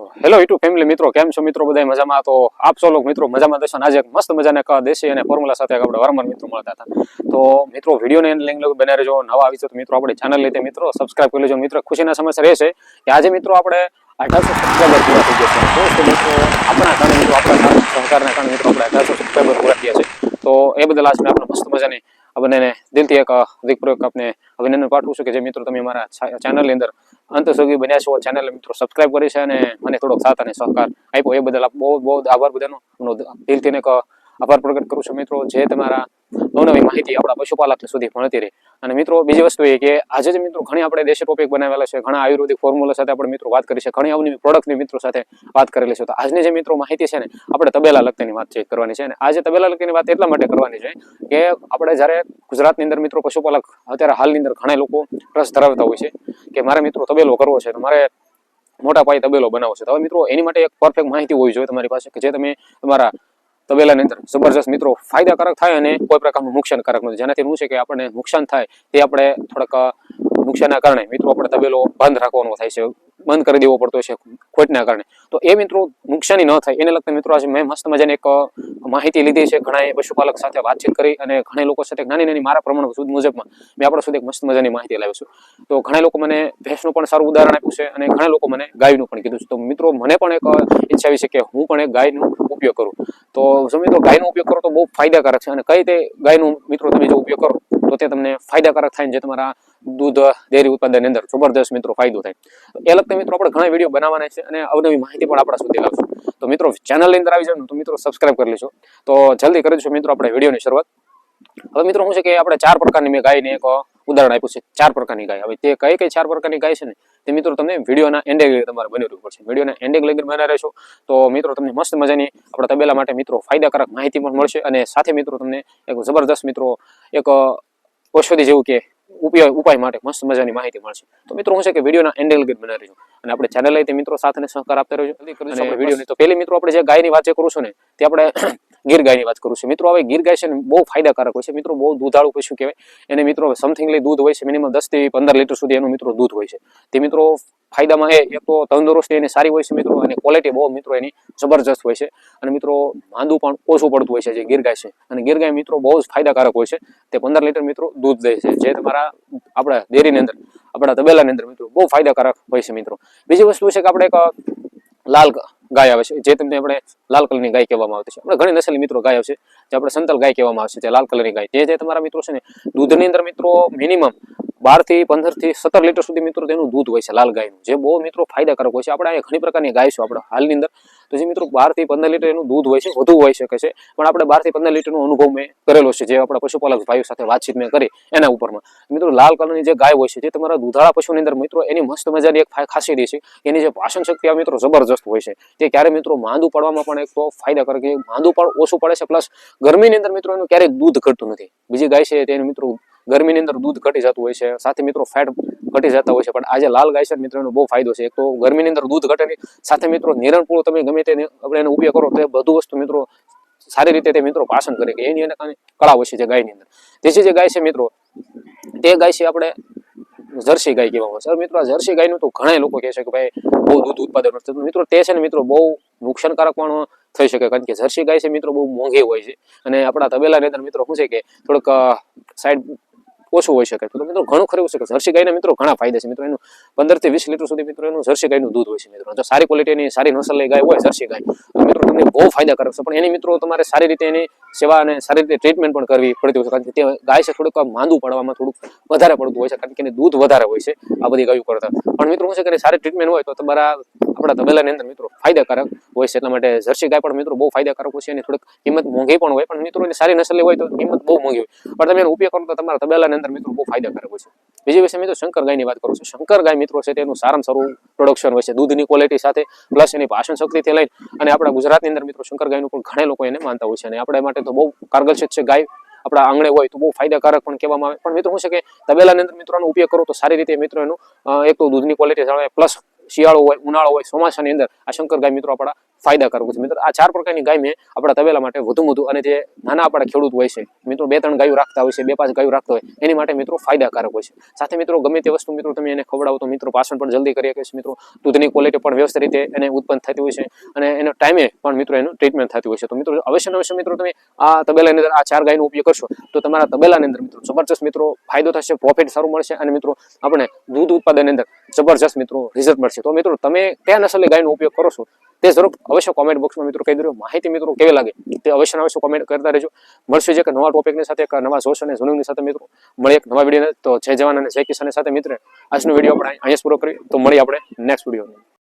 Hello YouTube family મિત્રો, કેમ છો મિત્રો? બધા મજામાં? તો આપ સૌ લોકો મિત્રો મજામાં દર્શન આજે મસ્ત મજાને દેશી અને ફોર્મ્યુલા સાથે આપણે વારંવાર મિત્રો મળતા હતા. તો મિત્રો વિડીયોને લિંક લગ બને રહેજો નવા આવી તો મિત્રો આપણે ચેનલ લીધે મિત્રો સબસ્ક્રાઇબ કરી લેજો મિત્રો ખુશીના એ છે કે આજે મિત્રો આપણે અઢારસો સબસ્ક્રાઈબર પૂરા થઈ ગયા છે. તો મિત્રો, આપણા કારણે મિત્રો, આપણા સહકારના કારણે મિત્રો આપણે અઢારસો સબસ્ક્રાઈબર પૂરા થયા છે. તો એ બદલ આજ આપણે મસ્ત મજાની આપણને દિલથી એક હૃદયપૂર્વક આપને અભિનંદન પાઠવું છું કે જે મિત્રો તમે અમારા ચેનલની અંદર અંત સુધી બન્યા છો ચેનલ મિત્રો સબસ્ક્રાઇબ કરી છે અને મને થોડોક સાથ અને સહકાર આપ્યો. એ બદલ બહુ બહુ આભાર બધાનો. હું દિલથી એક આભાર પ્રગટ કરું છું મિત્રો. જે તમારા નવનવી માહિતી આપણા પશુપાલક સુધી મળતી રહી. અને મિત્રો, બીજી વસ્તુ એ કે આજે જે મિત્રો ઘણી આપણે દેશી ટોપિક બનાવેલા છે. ઘણા આયુર્વેદિક ફોર્મ્યુલા સાથે આપણે મિત્રો વાત કરી છે. ઘણી અવનવી પ્રોડક્ટની મિત્રો સાથે વાત કરેલી છે. તો આજની જે મિત્રો માહિતી છે ને, આપણે તબેલા લગતીની વાતચીત કરવાની છે. અને આજે તબેલા લગતીની વાત એટલા માટે કરવાની છે કે આપણે જ્યારે ગુજરાતની અંદર મિત્રો પશુપાલક અત્યારે હાલની અંદર ઘણા લોકો રસ ધરાવતા હોય છે કે મારે મિત્રો તબેલો કરવો છે, તો મારે મોટા પાયે તબેલો બનાવવો છે. તો હવે મિત્રો એની માટે એક પરફેક્ટ માહિતી હોવી જોઈએ તમારી પાસે કે જે તમે તમારા તબેલાની અંદર જબરજસ્ત મિત્રો ફાયદાકારક થાય અને કોઈ પ્રકારનું નુકસાનકારક નથી. જેનાથી શું છે કે આપણને નુકસાન થાય તે આપણે થોડાક નુકસાનના કારણે મિત્રો આપણે તબેલો બંધ રાખવાનો થાય છે, બંધ કરી દેવો પડતો છે ખોટના કારણે. તો એ મિત્રો નુકસાની ન થાય, એને લગતા મિત્રો આજે મેં મસ્ત મજાની એક માહિતી લીધી છે. ઘણા પશુપાલક સાથે વાતચીત કરી અને ઘણા લોકો સાથે નાની નાની મારા પ્રમાણ સુધી મુજબમાં મેં આપણા સુધી એક મસ્ત મજાની માહિતી લાવ્યો છું. તો ઘણા લોકો મને ભેંસનું પણ સારું ઉદાહરણ આપ્યું છે અને ઘણા લોકો મને ગાયનું પણ કીધું છે. તો મિત્રો મને પણ એક ઈચ્છા આવી છે કે હું પણ એક ગાયનો ઉપયોગ કરું. તો મિત્રો ગાયનો ઉપયોગ કરો તો બહુ ફાયદાકારક છે અને કઈ તે ગાયનું મિત્રો તમે જો ઉપયોગ કરો, તો તે તમને ફાયદાકારક થાય જે તમારા દૂધ, ડેરી ઉત્પાદનની અંદર જબરદસ્ત મિત્રો ફાયદો થાય. એ લગતા મિત્રો આપણે ઘણા વીડિયો બનાવવાના છે અને અવનવી માહિતી પણ આપણા સુધી લાવશું. તો મિત્રો ચેનલની અંદર આવી જાવ તો મિત્રો સબસ્ક્રાઇબ કરી લેજો. તો જલ્દી કરી દઈશું મિત્રો આપણે વિડીયોની શરૂઆત. હવે મિત્રો શું છે કે આપણે ચાર પ્રકારની મેં ગાયને એક ઉદાહરણ આપ્યું છે. ચાર પ્રકારની ગાય. હવે તે કઈ કઈ ચાર પ્રકારની ગાય છે ને? તે મિત્રો તમને વિડીયોના એન્ડિંગ તમારે બની રહેવું પડશે. વિડીયોના એન્ડિંગ લગી બના રહેશો. તો મિત્રો તમને મસ્ત મજાની આપણા તબેલા માટે મિત્રો ફાયદાકારક માહિતી પણ મળશે અને સાથે મિત્રો તમને એક જબરદસ્ત મિત્રો એક ઔષધિ જેવું કે ઉપયોગ ઉપાય માટે મસ્ત મજાની માહિતી મળશે. તો મિત્રો હું છે કે વિડીયોના એન્ડિંગ લગી બનાવી રહ્યો અને આપણે ચેનલ લઈ મિત્રો સાથે સહકાર આપતા રહેજો. આપણે વિડીયોની તો પહેલી મિત્રો આપણે જે ગાયની વાત કરું છું ને તે આપણે ગીર ગાયની વાત કરું છું. મિત્રો હવે ગીર ગાય છે ને બહુ ફાયદાકારક હોય છે. મિત્રો બહુ દૂધાળું પશુ કહેવાય. એને મિત્રો સમથિંગલી દૂધ હોય છે મિનિમમ દસથી પંદર લીટર સુધી એનું મિત્રો દૂધ હોય છે. તે મિત્રો ફાયદામાં છે. એક તો તંદુરસ્તી એની સારી હોય છે મિત્રો, અને ક્વોલિટી બહુ મિત્રો એની જબરજસ્ત હોય છે. અને મિત્રો, માંદું પણ ઓછું પડતું હોય છે જે ગીર ગાય છે. અને ગીર ગાય મિત્રો બહુ જ ફાયદાકારક હોય છે. તે પંદર લીટર મિત્રો દૂધ દે છે, જે તમારા આપણા ડેરીની અંદર, આપણા તબેલાની અંદર મિત્રો બહુ ફાયદાકારક હોય છે મિત્રો. બીજી વસ્તુ છે કે આપણે એક લાલ ગાય આવે છે, જે તમને આપણે લાલ કલરની ગાય કહેવામાં આવતી છે. આપણે ઘણી નસલની મિત્રો ગાય આવશે જે આપણે સંતલ ગાય કહેવામાં આવશે જે લાલ કલરની ગાય. જે તમારા મિત્રો છે ને, દૂધની અંદર મિત્રો મિનિમમ બારથી પંદરથી સત્તર લીટર સુધી મિત્રો તેનું દૂધ હોય છે, લાલ ગાયનું. જે બહુ મિત્રો ફાયદાકારક હોય છે. આપણે અહીંયા ઘણી પ્રકારની ગાય છે આપણે હાલની અંદર. તો જે મિત્રો બારથી પંદર લીટર એનું દૂધ હોય છે, વધુ હોઈ શકે છે. પણ આપણે બારથી પંદર લીટરનો અનુભવ મેં કરેલો છે, જે આપણા પશુપાલક ભાઈઓ સાથે વાતચીત મેં કરી એના ઉપરમાં. મિત્રો લાલ કલરની જે ગાય હોય છે જે તમારા દૂધાળા પશુની અંદર મિત્રો એની મસ્ત મજાની એક ખાસિયત છે એની જે પાચન શક્તિ આ મિત્રો જબરજસ્ત હોય છે. તે ક્યારે મિત્રો માંદું પડવામાં પણ એક તો ફાયદાકારક માંદું પણ ઓછું પડે છે. પ્લસ ગરમીની અંદર મિત્રો એનું ક્યારેય દૂધ ઘટતું નથી. બીજી ગાય છે તેનું મિત્રો ગરમીની અંદર દૂધ ઘટી જતું હોય છે. સાથે મિત્રો ફેટ ઘટી જતા હોય છે. પણ આજે લાલ ગાય છે મિત્રો એનો બહુ ફાયદો છે. એક તો ગરમીની અંદર દૂધ ઘટે સાથે મિત્રો નિરણપૂર્ણ તમે ગમે તેને આપણે એનો ઉપયોગ કરો તો એ બધું વસ્તુ મિત્રો સારી રીતે તે મિત્રો પાચન કરે કે એની એને કળા હોય છે જે ગાયની અંદર. તેથી જે ગાય છે મિત્રો, તે ગાય છે આપણે જર્સી ગાય કહેવામાં છે. મિત્રો આ જર્સી ગાયનું તો ઘણા લોકો કહે છે કે ભાઈ બહુ દૂધ ઉત્પાદન થતું. મિત્રો તે છે ને મિત્રો બહુ નુકસાનકારક પણ થઈ શકે કારણ કે જર્સી ગાય છે મિત્રો બહુ મોંઘી હોય છે. અને આપણા તબેલાની અંદર મિત્રો શું છે કે થોડુંક સાઈડ ઓછું હોઈ શકે. તો મિત્રો ઘણું ખરું છે કે જર્સી ગાયના મિત્રો ઘણા ફાયદા છે. મિત્રો એનું પંદરથી વીસ લીટર સુધી મિત્રો એનું જર્સી ગાયનું દૂધ હોય છે મિત્રો. જો સારી ક્વોલિટીની સારી નસલની ગાય હોય જર્સી ગાય, તો મિત્રો તમને બહુ ફાયદાકારક છે. પણ એની મિત્રો તમારે સારી રીતે એની સેવા અને સારી રીતે ટ્રીટમેન્ટ પણ કરવી પડતી હોય છે. કારણ ગાય છે થોડુંક માંદું પડવામાં થોડુંક વધારે પડતું હોય છે. કારણ કે દૂધ વધારે હોય છે આ બધી ગાયો કરતા. પણ મિત્રો શું છે કે સારી ટ્રીટમેન્ટ હોય તો તમારા આપણા તબેલાની અંદર મિત્રો ફાયદાકારક હોય છે. એટલા માટે જર્સી ગાય પણ મિત્રો બહુ ફાયદાકારક હોય છે એની થોડીક કિંમત મોંઘી પણ હોય. પણ મિત્રો એની સારી નસલની હોય તો કિંમત બહુ મોંઘી હોય. પણ તમે એનો ઉપયોગ કરો તો તમારા તબેલાની અંદર મિત્રો બહુ ફાયદાકારક હોય છે. બીજી વિશે મિત્રો શંકર ગાયની વાત કરું છું. શંકર ગાય મિત્રો છે તેનું સારામાં સારું પ્રોડક્શન હોય છે. દૂધની ક્વોલિટી સાથે પ્લસ એની ભાષણ શક્તિથી લઈને અને આપણા ગુજરાતની અંદર મિત્રો શંકર ગાયનું પણ ઘણા લોકો એને માનતા હોય છે. અને આપણા માટે તો બહુ કારગરશિત છે ગાય. આપણા આંગણે હોય તો બહુ ફાયદાકારક પણ કહેવામાં આવે. પણ મિત્રો શું છે કે તબેલાની અંદર મિત્રોનો ઉપયોગ કરો તો સારી રીતે મિત્રો એનું એક તો દૂધની ક્વોલિટી જાળવે પ્લસ શિયાળો હોય, ઉનાળો હોય, ચોમાસાની અંદર આ શંકર ગાય મિત્રો આપણા ફાયદાકારક છે. મિત્રો, આ ચાર પ્રકારની ગાય મેં આપણા તબેલા માટે વધુ વધુ અને જે નાના આપણા ખેડૂત હોય છે, મિત્રો, બે ત્રણ ગાયો રાખતા હોય છે, બે પાંચ ગાયો રાખતા હોય, એની માટે મિત્રો ફાયદાકારક હોય છે. સાથે મિત્રો, ગમે તે વસ્તુ મિત્રો તમે એને ખવડાવો તો મિત્રો પાછળ પણ જલ્દી કરી શકે છે. મિત્રો, દૂધની ક્વોલિટી પણ વ્યવસ્થિત રીતે એને ઉત્પન્ન થતી હોય છે અને એનો ટાઈમે પણ મિત્રો એનું ટ્રીટમેન્ટ થતી હોય છે. તો મિત્રો, અવશ્ય અવશ્ય મિત્રો તમે આ તબેલાની અંદર આ ચાર ગાયનો ઉપયોગ કરશો તો તમારા તબેલાની અંદર મિત્રો જબરજસ્ત મિત્રો ફાયદો થશે પ્રોફિટ સારું મળશે અને મિત્રો આપણે દૂધ ઉત્પાદનની અંદર જબરજસ્ત મિત્રો રિઝલ્ટ મળશે. તો મિત્રો, તમે કયા નસલની ગાયનો ઉપયોગ કરો છો તે જરૂર અવશ્ય કોમેન્ટ બોક્સમાં મિત્રો કહી દેજો માહિતી મિત્રો કેવી લાગે તે અવશ્ય અવશ્ય કોમેન્ટ કરતા રહેજો. મળશે છે કે નવા ટોપિકની સાથે, એક નવા જોશ અને જૂનની સાથે મિત્રો. મળી એક નવા વીડિયો તો જય જવાન અને જય કિસાન સાથે મિત્ર. આજનો વીડિયો આપણે અહીંયા પૂરો કરીએ. તો મળી આપણે નેક્સ્ટ વીડિયો